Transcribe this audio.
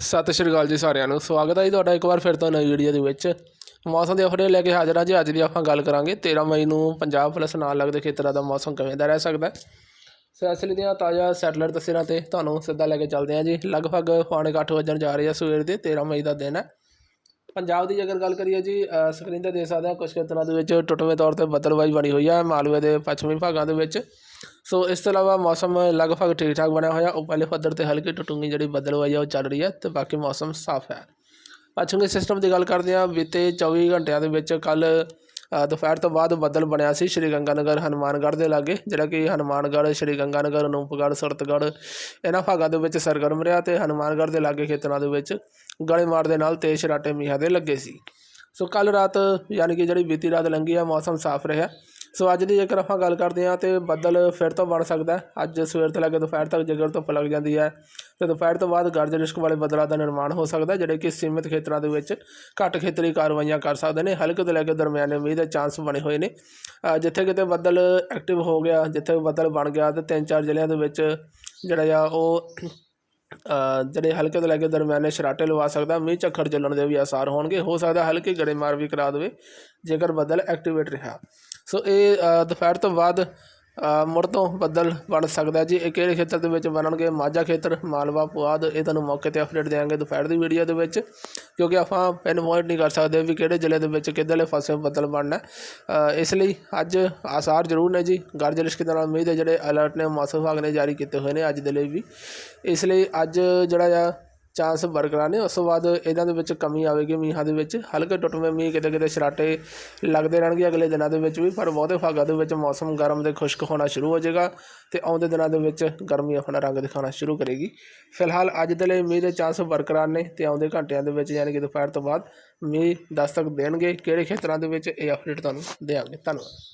ਸਤਿ ਸ਼੍ਰੀ ਅਕਾਲ ਜੀ ਸਾਰਿਆਂ ਨੂੰ। ਸਵਾਗਤ ਹੈ ਜੀ ਤੁਹਾਡਾ ਇੱਕ ਵਾਰ ਫਿਰ ਤੋਂ ਨਵੀਂ ਵੀਡੀਓ ਦੇ ਵਿੱਚ। ਮੌਸਮ ਦੇ ਅਪਡੇਟ ਲੈ ਕੇ ਹਾਜ਼ਰ ਹਾਂ ਜੀ। ਅੱਜ ਦੀ ਆਪਾਂ ਗੱਲ ਕਰਾਂਗੇ। 13 ਮਈ ਨੂੰ ਪੰਜਾਬ ਪਲੱਸ ਨਾਲ ਲੱਗਦੇ ਖੇਤਰਾਂ ਦਾ ਮੌਸਮ ਕਿਵੇਂ ਦਾ ਰਹਿ ਸਕਦਾ ਹੈ? ਸੋ ਇਸ ਦੀਆਂ ਤਾਜ਼ਾ ਸੈਟਲਾਈਟ ਤਸਵੀਰਾਂ ਤੇ ਤੁਹਾਨੂੰ ਸਿੱਧਾ ਲੈ ਕੇ ਚੱਲਦੇ ਹਾਂ ਜੀ। ਲਗਭਗ ਪੌਣੇ ਕੁ ਅੱਠ ਵੱਜਣ ਜਾ ਰਹੇ ਆ ਸਵੇਰ ਦੇ 13 ਮਈ ਦਾ ਦਿਨ ਹੈ। ਪੰਜਾਬ ਦੀ ਜੇਕਰ ਗੱਲ ਕਰੀਏ ਜੀ ਸਕਰੀਨ ਤੇ ਦੇਖ ਸਕਦੇ ਹਾਂ ਕੁਝ ਖੇਤਰਾਂ ਦੇ ਵਿੱਚ ਟੁੱਟਵੇਂ ਤੌਰ ਤੇ ਬੱਦਲਬਾਈ ਬਣੀ ਹੋਈ ਹੈ ਮਾਲਵੇ ਦੇ ਪੱਛਮੀ ਭਾਗਾਂ ਦੇ ਵਿੱਚ। ਸੋ ਇਸ ਤੋਂ ਇਲਾਵਾ ਮੌਸਮ ਲਗਭਗ ਠੀਕ ਠਾਕ ਬਣਿਆ ਹੋਇਆ। ਉੱਪਰਲੇ ਪੱਧਰ ਤੇ ਹਲਕੀ ਟੁੱਟੂਗੀ ਜਿਹੜੀ ਬਦਲਵਾਈ ਆ, ਉਹ ਚੱਲ ਰਹੀ ਹੈ ਤੇ ਬਾਕੀ ਮੌਸਮ ਸਾਫ਼ ਹੈ। ਪੱਛਮੀ ਸਿਸਟਮ ਦੀ ਗੱਲ ਕਰਦੇ ਹਾਂ। ਬੀਤੇ 24 ਘੰਟਿਆਂ ਦੇ ਵਿੱਚ ਕੱਲ ਦੁਪਹਿਰ ਤੋਂ ਬਾਅਦ ਬੱਦਲ ਬਣਿਆ ਸੀ ਸ਼੍ਰੀ ਗੰਗਾਨਗਰ, ਹਨੂੰਮਾਨਗੜ੍ਹ ਦੇ ਲਾਗੇ, ਜਿਹੜਾ ਕਿ ਹਨੂੰਮਾਨਗੜ੍ਹ, ਸ਼੍ਰੀ ਗੰਗਾਨਗਰ ਅਨੂਪਗੜ੍ਹ, ਸੁਰਤਗੜ੍ਹ ਇਹਨਾਂ ਭਾਗਾਂ ਦੇ ਵਿੱਚ ਸਰਗਰਮ ਰਿਹਾ ਤੇ ਹਨੂੰਮਾਨਗੜ੍ਹ ਦੇ ਲਾਗੇ ਖੇਤਰਾਂ ਦੇ ਵਿੱਚ ਗੜੇਮਾਰ ਦੇ ਨਾਲ ਤੇਜ਼ ਸ਼ਰਾਟੇ ਮੀਂਹਾਂ ਦੇ ਲੱਗੇ ਸੀ। ਸੋ ਕੱਲ ਰਾਤ, ਯਾਨੀ ਕਿ ਜਿਹੜੀ ਬੀਤੀ ਰਾਤ ਲੰਘੀ ਆ, ਮੌਸਮ ਸਾਫ਼ ਰਿਹਾ। ਸੋ ਅੱਜ ਦੀ ਜੇਕਰ ਆਪਾਂ ਗੱਲ ਕਰਦੇ ਹਾਂ ਤੇ ਬੱਦਲ ਫਿਰ ਤੋਂ ਬਣ ਸਕਦਾ ਹੈ। ਅੱਜ ਸਵੇਰ ਤੋਂ ਲੈ ਕੇ ਦੁਪਹਿਰ ਤੱਕ ਜੇਕਰ ਧੁੱਪ ਲੱਗ ਜਾਂਦੀ ਹੈ ਤੇ ਦੁਪਹਿਰ ਤੋਂ ਬਾਅਦ ਗਰਜ ਰਿਸ਼ਕ ਵਾਲੇ ਬੱਦਲਾਂ ਦਾ ਨਿਰਮਾਣ ਹੋ ਸਕਦਾ ਜਿਹੜੇ ਕਿ ਸੀਮਿਤ ਖੇਤਰਾਂ ਦੇ ਵਿੱਚ ਘੱਟ ਖੇਤਰੀ ਕਾਰਵਾਈਆਂ ਕਰ ਸਕਦੇ ਨੇ। ਹਲਕੇ ਤੋਂ ਲੈ ਕੇ ਦਰਮਿਆਨੇ ਮੀਂਹ ਦੇ ਚਾਂਸ ਬਣੇ ਹੋਏ ਨੇ। ਜਿੱਥੇ ਕਿਤੇ ਬੱਦਲ ਐਕਟਿਵ ਹੋ ਗਿਆ, ਜਿੱਥੇ ਬੱਦਲ ਬਣ ਗਿਆ ਤੇ ਤਿੰਨ ਚਾਰ ਜ਼ਿਲ੍ਹਿਆਂ ਦੇ ਵਿੱਚ ਜਿਹੜਾ ਆ ਉਹ ਜਿਹੜੇ ਹਲਕੇ ਤੋਂ ਲੈ ਕੇ ਦਰਮਿਆਨੇ ਸ਼ਰਾਟੇ ਲਵਾ ਸਕਦਾ। ਮੀਂਹ ਝੱਖੜ ਚੱਲਣ ਦੇ ਵੀ ਆਸਾਰ ਹੋਣਗੇ। ਹੋ ਸਕਦਾ ਹਲਕੇ ਗੜੇਮਾਰ ਵੀ ਕਰਾ ਦੇਵੇ ਜੇਕਰ ਬੱਦਲ ਐਕਟੀਵੇਟ ਰਿਹਾ। ਸੋ ਇਹ ਦੁਪਹਿਰ ਤੋਂ ਬਾਅਦ ਮੁੜ ਤੋਂ ਬੱਦਲ ਬਣ ਸਕਦਾ ਜੀ। ਇਹ ਕਿਹੜੇ ਖੇਤਰ ਦੇ ਵਿੱਚ ਬਣਨਗੇ? ਮਾਝਾ ਖੇਤਰ, ਮਾਲਵਾ, ਪੁਆਧ, ਇਹ ਤੁਹਾਨੂੰ ਮੌਕੇ ਤੇ ਅਪਡੇਟ ਦੇਵਾਂਗੇ ਦੁਪਹਿਰ ਦੀ ਵੀਡੀਓ ਦੇ ਵਿੱਚ। ਕਿਉਂਕਿ ਆਪਾਂ ਪਿੰਨ ਪੁਆਇੰਟ ਨਹੀਂ ਕਰ ਸਕਦੇ ਵੀ ਕਿਹੜੇ ਜ਼ਿਲ੍ਹੇ ਦੇ ਵਿੱਚ ਕਿੱਧਰਲੇ ਪਾਸੇ ਬੱਦਲ ਬਣਨਾ ਇਸ ਲਈ ਅੱਜ ਆਸਾਰ ਜ਼ਰੂਰ ਨੇ ਜੀ। ਗਰਜ ਦੇ ਨਾਲ ਮੀਂਹ ਦੇ ਜਿਹੜੇ ਅਲਰਟ ਨੇ, ਮੌਸਮ ਵਿਭਾਗ ਨੇ ਜਾਰੀ ਕੀਤੇ ਹੋਏ ਨੇ ਅੱਜ ਦੇ ਲਈ ਵੀ। ਇਸ ਲਈ ਅੱਜ ਜਿਹੜਾ ਆ ਚਾਂਸ ਬਰਕਰਾਰ ਨੇ ਉਸ ਤੋਂ ਬਾਅਦ ਇਹਨਾਂ ਦੇ ਵਿੱਚ ਕਮੀ ਆਵੇਗੀ ਮੀਂਹਾਂ ਦੇ ਵਿੱਚ। ਹਲਕੇ ਟੁੱਟਵੇਂ ਮੀਂਹ ਕਿਤੇ ਕਿਤੇ ਛਰਾਟੇ ਲੱਗਦੇ ਰਹਿਣਗੇ ਅਗਲੇ ਦਿਨਾਂ ਦੇ ਵਿੱਚ ਵੀ, ਪਰ ਬਹੁਤੇ ਭਾਗਾਂ ਦੇ ਵਿੱਚ ਮੌਸਮ ਗਰਮ ਤੇ ਖੁਸ਼ਕ ਹੋਣਾ ਸ਼ੁਰੂ ਹੋ ਜਾਏਗਾ ਤੇ ਆਉਂਦੇ ਦਿਨਾਂ ਦੇ ਵਿੱਚ ਗਰਮੀ ਆਪਣਾ ਰੰਗ ਦਿਖਾਉਣਾ ਸ਼ੁਰੂ ਕਰੇਗੀ। ਫਿਲਹਾਲ ਅੱਜ ਦੇ ਲਈ ਮੀਂਹ ਦੇ ਚਾਂਸ ਬਰਕਰਾਰ ਨੇ ਤੇ ਆਉਂਦੇ ਘੰਟਿਆਂ ਦੇ ਵਿੱਚ, ਯਾਨੀ ਕਿ ਦੁਪਹਿਰ ਤੋਂ ਬਾਅਦ ਮੀਂਹ ਦਸਤਕ ਦੇਣਗੇ। ਕਿਹੜੇ ਖੇਤਰਾਂ ਦੇ ਵਿੱਚ, ਇਹ ਅਪਡੇਟ ਤੁਹਾਨੂੰ ਦੇਵਾਂਗੇ ਧੰਨਵਾਦ।